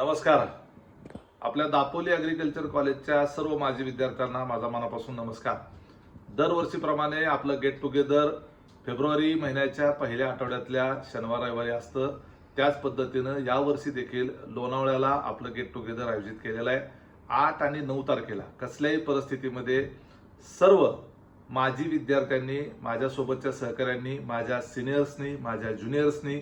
नमस्कार. आपल्या दापोली ॲग्रिकल्चर कॉलेजच्या सर्व माजी विद्यार्थ्यांना माझा मनापासून नमस्कार. दरवर्षीप्रमाणे आपलं गेट टुगेदर फेब्रुवारी महिन्याच्या पहिल्या आठवड्यातल्या शनिवार रविवारी असतं. त्याच पद्धतीनं यावर्षी देखील लोणावळ्याला आपलं गेट टुगेदर आयोजित केलेलं आहे. आठ आणि नऊ तारखेला कसल्याही परिस्थितीमध्ये सर्व माजी विद्यार्थ्यांनी माझ्यासोबतच्या सहकाऱ्यांनी माझ्या सिनियर्सनी माझ्या ज्युनियर्सनी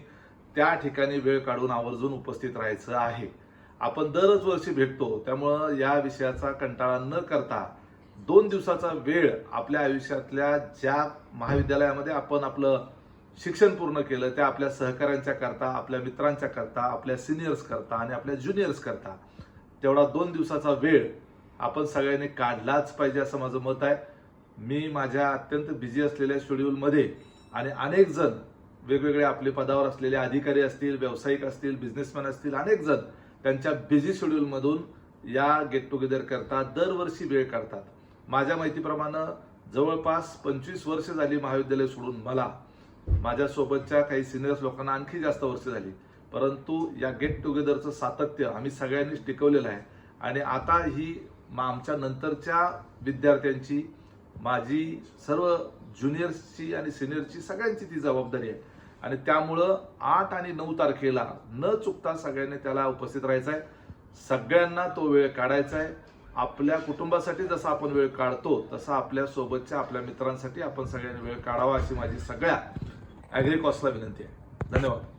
त्या ठिकाणी वेळ काढून आवर्जून उपस्थित राहायचं आहे. आपण दरच वर्षी भेटतो त्यामुळं या विषयाचा कंटाळा न करता दोन दिवसाचा वेळ आपल्या आयुष्यातल्या ज्या महाविद्यालयामध्ये आपण आपलं शिक्षण पूर्ण केलं त्या आपल्या सहकाऱ्यांच्या करता आपल्या मित्रांच्या करता आपल्या सिनियर्स करता आणि आपल्या ज्युनियर्स करता तेवढा दोन दिवसाचा वेळ आपण सगळ्यांनी काढलाच पाहिजे असं माझं मत आहे. मी माझ्या अत्यंत बिझी असलेल्या शेड्यूलमध्ये आणि अनेक जण वेगवेगळे आपले पदावर असलेले अधिकारी असतील व्यावसायिक असतील बिझनेसमॅन असतील अनेक जण त्यांच्या बिझी शेड्यूलमधून या गेट टुगेदर करता दरवर्षी वेळ काढतात. माझ्या माहितीप्रमाणे जवळपास पंचवीस वर्ष झाली महाविद्यालय सोडून मला. माझ्यासोबतच्या काही सिनियर्स लोकांना आणखी जास्त वर्ष झाली. परंतु या गेट टुगेदरचं सातत्य आम्ही सगळ्यांनीच टिकवलेलं आहे. आणि आता ही आमच्या नंतरच्या विद्यार्थ्यांची माझी सर्व ज्युनियर्सची आणि सिनियरची सगळ्यांची ती जबाबदारी आहे. आणि त्यामुळं आठ आणि नऊ तारखेला न चुकता सगळ्यांनी त्याला उपस्थित राहायचं आहे सगळ्यांना तो वेळ काढायचा आहे आपल्या कुटुंबासाठी जसा आपण वेळ काढतो तसा आपल्या सोबतच्या आपल्या मित्रांसाठी आपण सगळ्यांनी वेळ काढावा अशी माझी सगळ्या ॲग्रिकॉसला विनंती आहे. धन्यवाद.